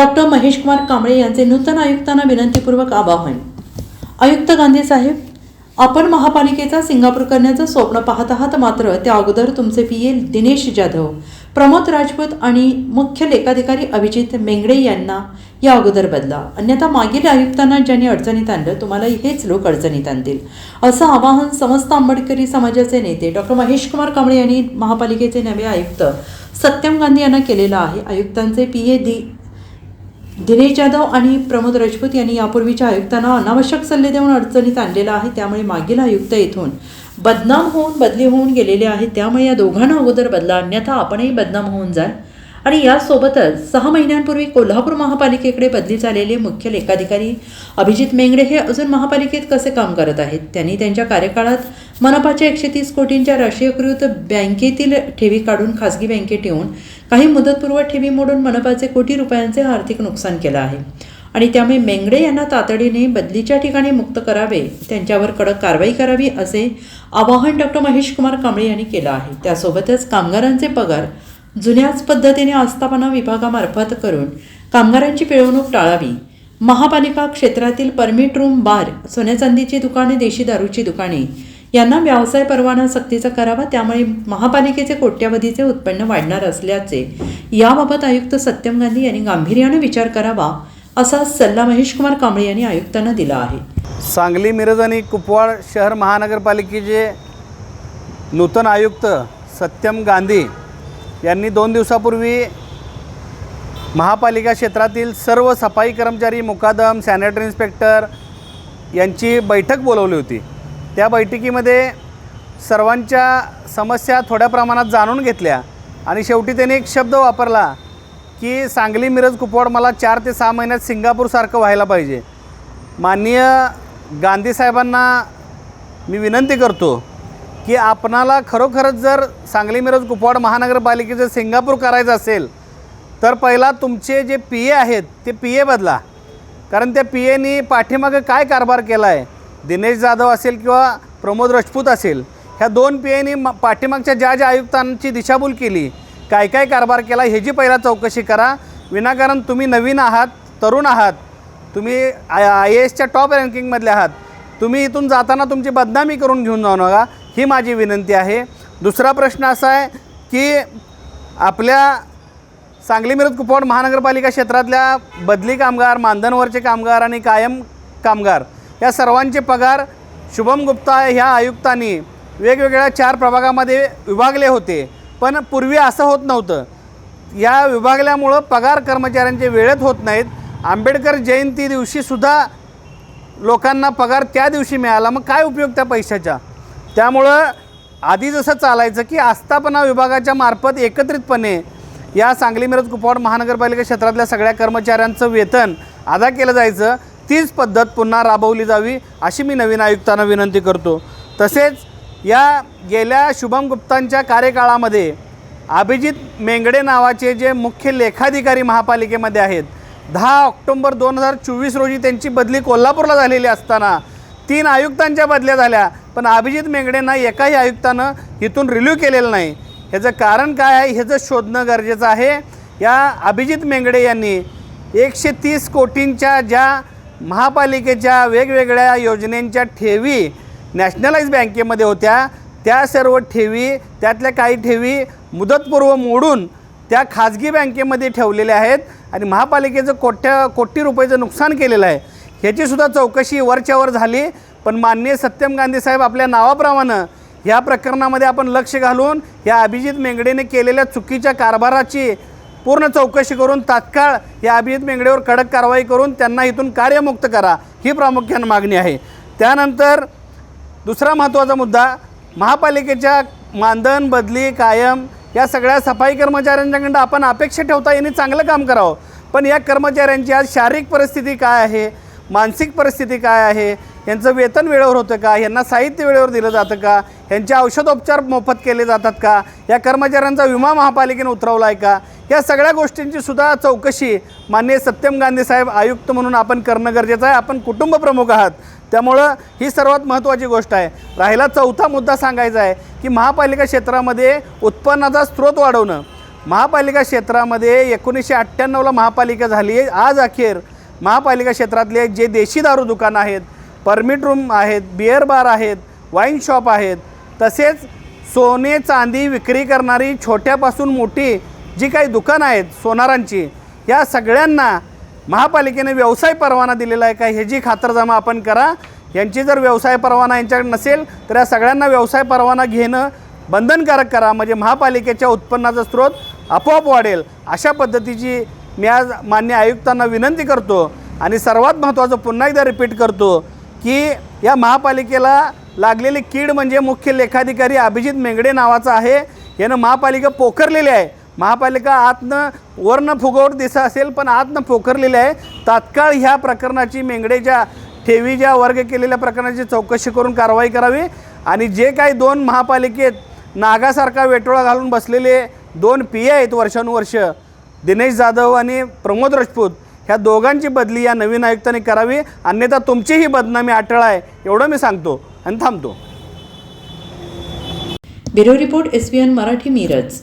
Doctor Mahesh Kumar Kamble यांचे नूतन आयुक्तांना विनंतीपूर्वक आवाहन. आयुक्त गांधी साहेब आपण महापालिकेचा सिंगापूर करण्याचं स्वप्न पाहत आहात मात्र त्या अगोदर तुमचे पी. ए दिनेश जाधव प्रमोद राजपूत आणि मुख्य लेखाधिकारी अभिजित मेंगडे यांना या अगोदर बदला. अन्यथा मागील आयुक्तांना ज्यांनी अडचणीत आणलं तुम्हाला हेच लोक अडचणीत आणतील. असं आवाहन समस्त आंबेडकरी समाजाचे नेते डॉक्टर महेश कुमार कांबळे यांनी महापालिकेचे नवे आयुक्त सत्यम गांधी यांना केलेलं आहे. आयुक्तांचे पी. ए. दी दिनेश जाधव आणि प्रमोद राजपूत यांनी यापूर्वीच्या आयुक्तांना अनावश्यक सल्ले देऊन अडचणीत आणलेला आहे त्यामुळे मागील आयुक्त येथून बदनाम होऊन बदली होऊन गेलेले आहेत. त्यामुळे या दोघांना अगोदर बदला. अन्यथा आपणही बदनाम होऊन जाल. आणि यासोबतच सहा महिन्यांपूर्वी कोल्हापूर महापालिकेकडे बदली झालेले मुख्य लेखाधिकारी अभिजित मेंगडे हे अजून महापालिकेत कसे काम करत आहेत? त्यांनी त्यांच्या कार्यकाळात मनपाच्या एकशे तीस कोटींच्या राष्ट्रीयकृत बँकेतील ठेवी काढून खासगी बँकेत ठेवून काही मुदतपूर्व ठेवी मोडून मनपाचे कोटी रुपयांचे आर्थिक नुकसान केलं आहे. आणि त्यामुळे मेंगडे यांना तातडीने बदलीच्या ठिकाणी मुक्त करावे त्यांच्यावर कडक कारवाई करावी असे आवाहन डॉक्टर महेश कुमार कांबळे यांनी केलं आहे. त्यासोबतच कामगारांचे पगार जुन्याच पद्धतीने आस्थापना विभागामार्फत करून कामगारांची पिळवणूक टाळावी. महापालिका क्षेत्रातील परमिट रूम बार सोन्याचांदीची दुकाने देशी दारूची दुकाने यांना व्यवसाय परवाना सक्तीचा करावा त्यामुळे महापालिकेचे कोट्यावधीचे उत्पन्न वाढणार असल्याचे याबाबत आयुक्त सत्यम गांधी यांनी गांभीर्याने विचार करावा असा सल्ला महेश कुमार कांबळे यांनी आयुक्तांना दिला आहे. सांगली मिरज आणि कुपवाड शहर महानगरपालिकेचे नूतन आयुक्त सत्यम गांधी यांनी दोन दिवसापूर्वी महापालिका क्षेत्रातील सर्व सफाई कर्मचारी मुकादम सॅनिटरी इन्स्पेक्टर यांची बैठक बोलवली होती. त्या बैठकीमध्ये सर्वांच्या समस्या थोड्या प्रमाणात जाणून घेतल्या आणि शेवटी त्यांनी एक शब्द वापरला की सांगली मिरज कुपवाड मला चार ते सहा महिन्यात सिंगापूरसारखं व्हायला पाहिजे. माननीय गांधी साहेबांना मी विनंती करतो की आपणाला खरोखरच जर सांगली मिरज कुपवाड महानगरपालिकेचं सिंगापूर करायचं असेल तर पहिला तुमचे जे पी ए आहेत ते पी ए बदला. कारण त्या पी एनी पाठीमागं काय कारभार केला आहे दिनेश जाधव असेल किंवा प्रमोद राजपूत असेल ह्या दोन पी एनी पाठीमागच्या ज्या ज्या आयुक्तांची दिशाभूल केली काय काय कारभार केला ह्याची पहिला चौकशी करा. विनाकारण तुम्ही नवीन आहात तरुण आहात तुम्ही आय आय ए एसच्या टॉप रँकिंगमधले आहात तुम्ही इथून जाताना तुमची बदनामी करून घेऊन जाऊ नका. ही माझी विनंती आहे. दुसरा प्रश्न असा आहे की आपल्या सांगली मिरज कुपवाड महानगरपालिका क्षेत्रातल्या बदली कामगार मानधनवरचे कामगार आणि कायम कामगार या सर्वांचे पगार शुभम गुप्ता ह्या आयुक्तांनी वेगवेगळ्या चार प्रभागामध्ये विभागले होते. पण पूर्वी असं होत नव्हतं. या विभागल्यामुळं पगार कर्मचाऱ्यांचे वेळेत होत नाहीत. आंबेडकर जयंती दिवशीसुद्धा लोकांना पगार त्या दिवशी मिळाला. मग काय उपयोग त्या पैशाचा? त्यामुळं आधी जसं चालायचं की आस्थापना विभागाच्या मार्फत एकत्रितपणे या सांगली मिरज कुपवाड महानगरपालिका क्षेत्रातल्या सगळ्या कर्मचाऱ्यांचं वेतन अदा केलं जायचं. तीच पद्धत पुन्हा राबवली जावी अशी मी नवीन आयुक्तांना विनंती करतो. तसेच या गेल्या शुभम गुप्तांच्या कार्यकाळामध्ये अभिजित मेंगडे नावाचे जे मुख्य लेखाधिकारी महापालिकेमध्ये आहेत दहा ऑक्टोंबर दोन हजार चोवीस रोजी त्यांची बदली कोल्हापूरला झालेली असताना तीन आयुक्तांच्या बदल्या झाल्या पण अभिजित मेंगडेंना एकाही आयुक्तानं इथून रिल्यू केलेलं नाही. ह्याचं कारण काय आहे? ह्याचं शोधणं गरजेचं आहे. या अभिजित मेंगडे यांनी एकशे तीस कोटींच्या ज्या महापालिकेच्या वेगवेगळ्या योजनेंच्या ठेवी नॅशनलाइज बँकेमध्ये होत्या त्या सर्व ठेवी त्यातल्या काही ठेवी मुदतपूर्व मोडून त्या खाजगी बँकेमध्ये ठेवलेल्या आहेत आणि महापालिकेचं कोट्या कोटी रुपयाचं नुकसान केलेलं आहे. ह्याचीसुद्धा चौकशी वरच्यावर झाली. पण माननीय सत्यम गांधी साहेब आपल्या नावाप्रमाणे ह्या प्रकरणामध्ये आपण लक्ष घालून या अभिजित मेंगडेने केलेल्या चुकीच्या कारभाराची पूर्ण चौकशी करून तात्काळ या अभिजित मेंगडेवर कडक कारवाई करून त्यांना इथून कार्यमुक्त करा ही प्रामुख्यानं मागणी आहे. त्यानंतर दुसरा महत्त्वाचा मुद्दा महापालिकेच्या मानधन बदली कायम या सगळ्या सफाई कर्मचाऱ्यांच्याकडं आपण अपेक्षा ठेवता यांनी चांगलं काम करावं. पण या कर्मचाऱ्यांची आज शारीरिक परिस्थिती काय आहे? मानसिक परिस्थिती काय आहे? यांचं वेतन वेळेवर होतं का? यांना साहित्य वेळेवर दिलं जातं का? यांचे औषधोपचार मोफत केले जातात का? या कर्मचाऱ्यांचा विमा महापालिकेने उतरवला आहे का? या सगळ्या गोष्टींची सुद्धा चौकशी माननीय सत्यम गांधी साहेब आयुक्त म्हणून आपण करणं गरजेचं आहे. आपण कुटुंब प्रमुख आहात. त्यामुळं ही सर्वात महत्त्वाची गोष्ट आहे. राहिला चौथा मुद्दा सांगायचा आहे की महापालिका क्षेत्रामध्ये उत्पन्नाचा स्रोत वाढवणं. महापालिका क्षेत्रामध्ये एकोणीसशे अठ्ठ्याण्णवला महापालिका झाली. आहे आज अखेर महापालिका क्षेत्रातले जे देशी दारू दुकानं आहेत परमिट रूम आहेत बिअर बार आहेत वाईन शॉप आहेत तसेच सोने चांदी विक्री करणारी छोट्यापासून मोठी जी काही दुकानं आहेत सोनारांची या सगळ्यांना महापालिकेने व्यवसाय परवाना दिलेला आहे का? ह्याची खातरजमा आपण करा यांची जर व्यवसाय परवाना यांच्याकडे नसेल तर या सगळ्यांना व्यवसाय परवाना घेणं बंधनकारक करा. म्हणजे महापालिकेच्या उत्पन्नाचा स्रोत आपोआप वाढेल. अशा पद्धतीची मी आज मान्य आयुक्तांना विनंती करतो आणि सर्वात महत्त्वाचं पुन्हा एकदा रिपीट करतो की या महापालिकेला लागलेली कीड म्हणजे मुख्य लेखाधिकारी अभिजित मेंगडे नावाचा आहे. यानं महापालिका पोखरलेली आहे. महापालिका आतनं वरनं फुगवट दिसा असेल पण आतनं पोखरलेली आहे. तात्काळ ह्या प्रकरणाची मेंगडेच्या ठेवी ज्या वर्ग केलेल्या प्रकरणाची चौकशी करून कारवाई करावी. आणि जे काही दोन महापालिकेत नागासारखा वेटोळा घालून बसलेले दोन पी आहेत वर्षानुवर्ष दिनेश जाधव आणि प्रमोद राजपूत ह्या दोघांची बदली या नवीन आयुक्तांनी करावी. अन्यथा तुमचीही बदनामी अटळ आहे एवढं मी सांगतो आणि थांबतो. Bureau report S Marathi Miraj.